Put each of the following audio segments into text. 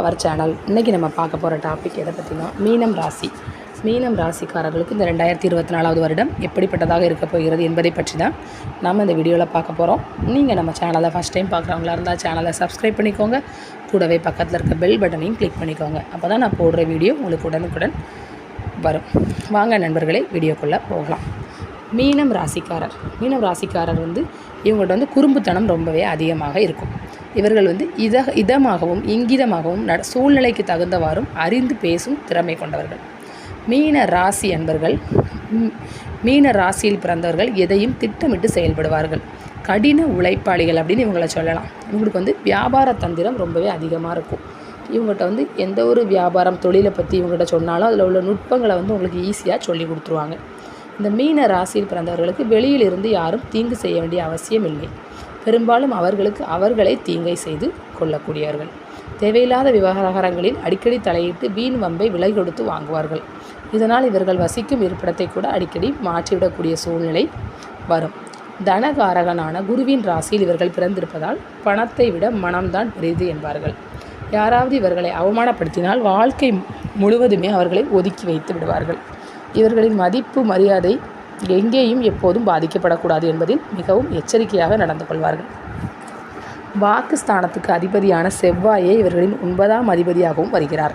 Our channel. இன்றைக்கி நம்ம பார்க்க போகிற டாபிக் எதை பற்றினா மீனம் ராசி. மீனம் ராசிக்காரர்களுக்கு இந்த ரெண்டாயிரத்தி இருபத்தி நாலாவது வருடம் எப்படிப்பட்டதாக இருக்க போகிறது என்பதை பற்றி தான் நம்ம இந்த வீடியோவில் பார்க்க போகிறோம் நீங்கள் நம்ம சேனலை ஃபஸ்ட் டைம் பார்க்குறவங்களா இருந்தால் சேனலை சப்ஸ்கிரைப் பண்ணிக்கோங்க. கூடவே பக்கத்தில் இருக்க பெல் பட்டனையும் கிளிக் பண்ணிக்கோங்க. அப்போ தான் நான் போடுற வீடியோ உங்களுக்கு உடனுக்குடன் வரும். வாங்க நண்பர்களே வீடியோக்குள்ளே போகலாம். மீனம் ராசிக்காரர். மீனம் ராசிக்காரர் வந்து இவங்கள்ட்ட வந்து குறும்புத்தனம் ரொம்பவே அதிகமாக இருக்கும். இவர்கள் வந்து இத இதமாகவும் இங்கிதமாகவும் நட சூழ்நிலைக்கு தகுந்தவாறும் அறிந்து பேசும் திறமை கொண்டவர்கள். மீன ராசி என்பர்கள் மீன ராசியில் பிறந்தவர்கள் எதையும் திட்டமிட்டு செயல்படுவார்கள். கடின உழைப்பாளிகள் அப்படின்னு இவங்களை சொல்லலாம். இவங்களுக்கு வந்து வியாபார தந்திரம் ரொம்பவே அதிகமாக இருக்கும். இவங்ககிட்ட வந்து எந்த ஒரு வியாபாரம் தொழிலை பற்றி இவங்ககிட்ட சொன்னாலும் அதில் உள்ள நுட்பங்களை வந்து உங்களுக்கு ஈஸியாக சொல்லி கொடுத்துருவாங்க. இந்த மீன ராசியில் பிறந்தவர்களுக்கு வெளியில் இருந்து யாரும் தீங்கு செய்ய வேண்டிய அவசியம் இல்லை. பெரும்பாலும் அவர்களுக்கு அவர்களே தீங்கை செய்து கொள்ளக்கூடியவர்கள். தேவையில்லாத விவகாரங்களில் அடிக்கடி தலையிட்டு வீண் வம்பை விலை கொடுத்து வாங்குவார்கள். இதனால் இவர்கள் வசிக்கும் இருப்பிடத்தை கூட அடிக்கடி மாற்றிவிடக்கூடிய சூழ்நிலை வரும். தனகாரகனான குருவின் ராசியில் இவர்கள் பிறந்திருப்பதால் பணத்தை விட மனம்தான் பெரிது என்பார்கள். யாராவது இவர்களை அவமானப்படுத்தினால் வாழ்க்கை முழுவதுமே அவர்களை ஒதுக்கி வைத்து விடுவார்கள். இவர்களின் மதிப்பு மரியாதை எங்கேயும் எப்போதும் பாதிக்கப்படக்கூடாது என்பதில் மிகவும் எச்சரிக்கையாக நடந்து கொள்வார்கள். வாக்குஸ்தானத்துக்கு அதிபதியான செவ்வாயே இவர்களின் ஒன்பதாம் அதிபதியாகவும் வருகிறார்.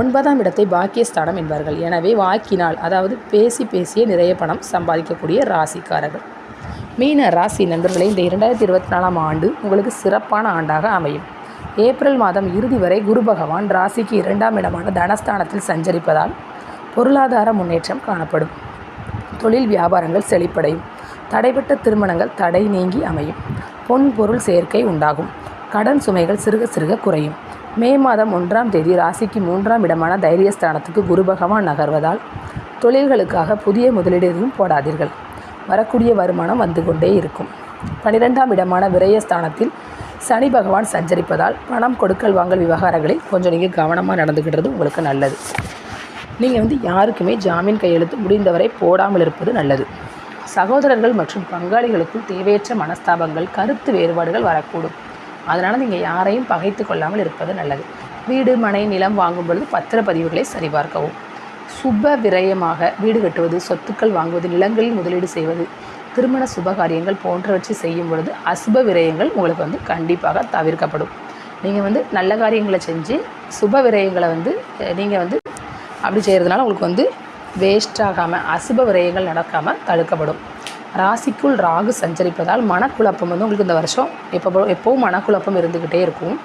ஒன்பதாம் இடத்தை பாக்கியஸ்தானம் என்பார்கள். எனவே வாக்கினால் அதாவது பேசி பேசியே நிறைய பணம் சம்பாதிக்கக்கூடிய ராசிக்காரர்கள். மீன ராசி நண்பர்களே இந்த இரண்டாயிரத்தி இருபத்தி நாலாம் ஆண்டு உங்களுக்கு சிறப்பான ஆண்டாக அமையும். ஏப்ரல் மாதம் இறுதி வரை குரு பகவான் ராசிக்கு இரண்டாம் இடமான தனஸ்தானத்தில் சஞ்சரிப்பதால் பொருளாதார முன்னேற்றம் காணப்படும். தொழில் வியாபாரங்கள் செழிப்படையும். தடைப்பட்ட திருமணங்கள் தடை நீங்கி அமையும். பொன் பொருள் சேர்க்கை உண்டாகும். கடன் சுமைகள் சிறுக சிறுக குறையும். மே மாதம் ஒன்றாம் தேதி ராசிக்கு மூன்றாம் இடமான தைரியஸ்தானத்துக்கு குரு பகவான் நகர்வதால் தொழில்களுக்காக புதிய முதலீடு எதுவும் போடாதீர்கள். வரக்கூடிய வருமானம் வந்து கொண்டே இருக்கும். பனிரெண்டாம் இடமான விரயஸ்தானத்தில் சனி பகவான் சஞ்சரிப்பதால் பணம் கொடுக்கல் வாங்கல் விவகாரங்களில் கொஞ்சம் நீங்கள் கவனமாக நடந்துக்கிட்டது உங்களுக்கு நல்லது. நீங்கள் வந்து யாருக்குமே ஜாமீன் கையெழுத்து முடிந்தவரை போடாமல் இருப்பது நல்லது. சகோதரர்கள் மற்றும் பங்காளிகளுக்குள் தேவையற்ற மனஸ்தாபங்கள் கருத்து வேறுபாடுகள் வரக்கூடும். அதனால் நீங்கள் யாரையும் பகைத்து கொள்ளாமல் இருப்பது நல்லது. வீடு மனை நிலம் வாங்கும் பொழுது பத்திரப்பதிவுகளை சரிபார்க்கவும். சுப விரயமாக வீடு கட்டுவது சொத்துக்கள் வாங்குவது நிலங்களில் முதலீடு செய்வது திருமண சுபகாரியங்கள் போன்றவற்றை செய்யும் பொழுது அசுப விரயங்கள் உங்களுக்கு வந்து கண்டிப்பாக தவிர்க்கப்படும். நீங்கள் வந்து நல்ல காரியங்களை செஞ்சு சுப விரயங்களை வந்து நீங்கள் வந்து அப்படி செய்கிறதுனால உங்களுக்கு வந்து வேஸ்ட் ஆகாமல் அசுப விரயங்கள் நடக்காமல் தடுக்கப்படும். ராசிக்குள் ராகு சஞ்சரிப்பதால் மனக்குழப்பம் வந்து உங்களுக்கு இந்த வருஷம் எப்போ எப்போவும் மனக்குழப்பம் இருந்துக்கிட்டே இருக்கும்.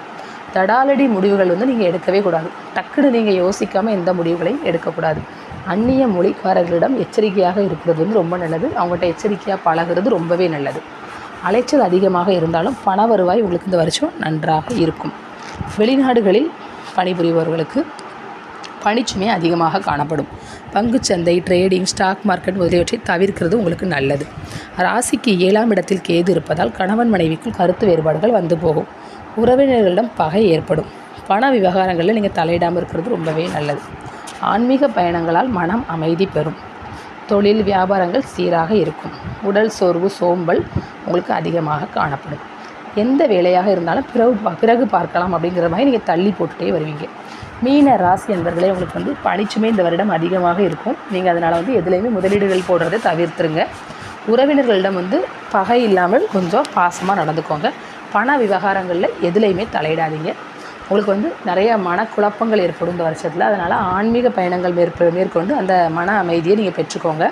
தடாலடி முடிவுகள் வந்து நீங்கள் எடுக்கவே கூடாது. டக்குன்னு நீங்கள் யோசிக்காமல் எந்த முடிவுகளையும் எடுக்கக்கூடாது. அந்நிய மொழிக்காரர்களிடம் எச்சரிக்கையாக இருக்கிறது வந்து ரொம்ப நல்லது. அவங்கள்ட்ட எச்சரிக்கையாக பழகுறது ரொம்பவே நல்லது. அலைச்சல் அதிகமாக இருந்தாலும் பண வருவாய் உங்களுக்கு இந்த வருஷம் நன்றாக இருக்கும். வெளிநாடுகளில் பணிபுரிபவர்களுக்கு பணிச்சுமை அதிகமாக காணப்படும். பங்குச்சந்தை ட்ரேடிங் ஸ்டாக் மார்க்கெட் முதலியவற்றை தவிர்க்கிறது உங்களுக்கு நல்லது. ராசிக்கு ஏழாம் இடத்தில் கேது இருப்பதால் கணவன் மனைவிக்குள் கருத்து வேறுபாடுகள் வந்து போகும். உறவினர்களிடம் பகை ஏற்படும். பண விவகாரங்களில் நீங்கள் தலையிடாமல் இருக்கிறது ரொம்பவே நல்லது. ஆன்மீக பயணங்களால் மனம் அமைதி பெறும். தொழில் வியாபாரங்கள் சீராக இருக்கும். உடல் சோர்வு சோம்பல் உங்களுக்கு அதிகமாக காணப்படும். எந்த வேலையாக இருந்தாலும் பிறகு பிறகு பார்க்கலாம் அப்படிங்கிற மாதிரி நீங்கள் தள்ளி போட்டுகிட்டே வருவீங்க. மீன ராசி என்பர்களே உங்களுக்கு வந்து பணிச்சுமே இந்த வருடம் அதிகமாக இருக்கும். நீங்கள் அதனால் வந்து எதுலேயுமே முதலீடுகள் போடுறதை தவிர்த்துருங்க. உறவினர்களிடம் வந்து பகை இல்லாமல் கொஞ்சம் பாசமாக நடந்துக்கோங்க. பண விவகாரங்களில் எதுலேயுமே தலையிடாதீங்க. உங்களுக்கு வந்து நிறைய மனக்குழப்பங்கள் ஏற்படும் இந்த வருஷத்தில். அதனால் ஆன்மீக பயணங்கள் மேற்ப மேற்கொண்டு அந்த மன அமைதியை நீங்கள் பெற்றுக்கோங்க.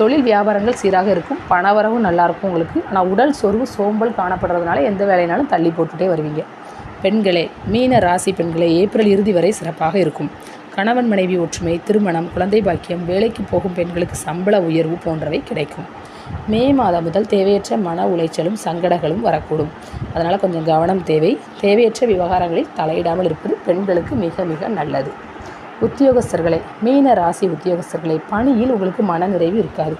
தொழில் வியாபாரங்கள் சீராக இருக்கும். பணவரவும் நல்லாயிருக்கும் உங்களுக்கு. ஆனால் உடல் சோர்வு சோம்பல் காணப்படுறதுனால எந்த வேலைனாலும் தள்ளி போட்டுகிட்டே வருவீங்க. பெண்களே மீன ராசி பெண்களே ஏப்ரல் இறுதி வரை சிறப்பாக இருக்கும். கணவன் மனைவி ஒற்றுமை திருமணம் குழந்தை பாக்கியம் வேலைக்கு போகும் பெண்களுக்கு சம்பள உயர்வு போன்றவை கிடைக்கும். மே மாதம் முதல் தேவையற்ற மன உளைச்சலும் சங்கடங்களும் வரக்கூடும். அதனால் கொஞ்சம் கவனம் தேவை. தேவையற்ற விவகாரங்களில் தலையிடாமல் இருப்பது பெண்களுக்கு மிக மிக நல்லது. உத்தியோகஸ்தர்களே மீன ராசி உத்தியோகஸ்தர்களே பணியில் உங்களுக்கு மனநிறைவு இருக்காது.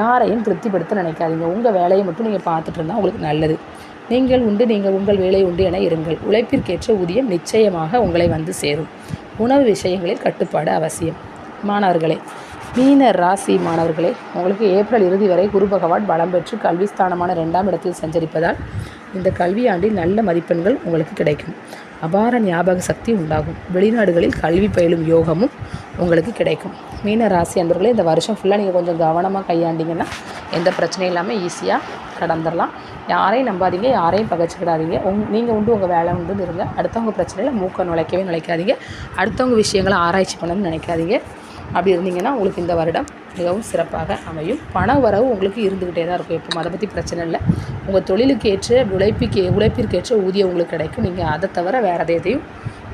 யாரையும் திருப்திப்படுத்த நினைக்காதீங்க. உங்கள் வேலையை மட்டும் நீங்கள் பார்த்துட்டு இருந்தால் உங்களுக்கு நல்லது. நீங்கள் உண்டு நீங்கள் உங்கள் வேலை உண்டு என இருங்கள். உழைப்பிற்கேற்ற ஊதியம் நிச்சயமாக உங்களை வந்து சேரும். உணவு விஷயங்களில் கட்டுப்பாடு அவசியம். மாணவர்களே மீன ராசி மாணவர்களே உங்களுக்கு ஏப்ரல் இறுதி வரை குரு பகவான் பலம் பெற்று கல்வி ஸ்தானமான ரெண்டாம் இடத்தில் சஞ்சரிப்பதால் இந்த கல்வியாண்டில் நல்ல மதிப்பெண்கள் உங்களுக்கு கிடைக்கும். அபார ஞாபக சக்தி உண்டாகும். வெளிநாடுகளில் கல்வி பயிலும் யோகமும் உங்களுக்கு கிடைக்கும். மீன ராசி அன்பர்களே இந்த வருஷம் ஃபுல்லாக நீங்கள் கொஞ்சம் கவனமாக கையாண்டிங்கன்னா எந்த பிரச்சனையும் இல்லாமல் ஈஸியாக கடந்துடலாம் யாரையும் நம்பாதீங்க யாரையும் பகச்சிக்கிடாதீங்க. உங் நீங்கள் உண்டு உங்கள் வேலை உண்டு இருங்க. அடுத்தவங்க பிரச்சனையில் மூக்க நுழைக்கவே நுழைக்காதீங்க. அடுத்தவங்க விஷயங்களை ஆராய்ச்சி பண்ணணும்னு நினைக்காதீங்க. அப்படி இருந்தீங்கன்னா உங்களுக்கு இந்த வருடம் மிகவும் சிறப்பாக அமையும். பண வரவு உங்களுக்கு இருந்துக்கிட்டே தான் இருக்கும் எப்போ அதை பற்றி பிரச்சனை இல்லை. உங்கள் தொழிலுக்கு ஏற்ற உழைப்புக்கு உழைப்பிற்கேற்ற ஊதியம் உங்களுக்கு கிடைக்கும். நீங்கள் அதை தவிர வேறு எதையும்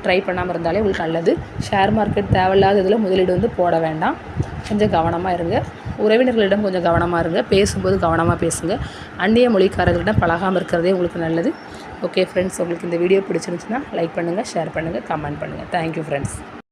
ட்ரை பண்ணாமல் இருந்தாலே உங்களுக்கு நல்லது. ஷேர் மார்க்கெட் தேவையில்லாத இதில் முதலீடு வந்து போட வேண்டாம். கொஞ்சம் கவனமாக இருங்க. உறவினர்களிடம் கொஞ்சம் கவனமாக இருங்க. பேசும்போது கவனமாக பேசுங்க. அந்நிய மொழிக்காரர்களிடம் பழகாமல் இருக்கிறதே உங்களுக்கு நல்லது. ஓகே ஃப்ரெண்ட்ஸ் உங்களுக்கு இந்த வீடியோ பிடிச்சிருந்துச்சுன்னா லைக் பண்ணுங்கள் ஷேர் பண்ணுங்கள் கமெண்ட் பண்ணுங்கள் தேங்க்யூ ஃப்ரெண்ட்ஸ்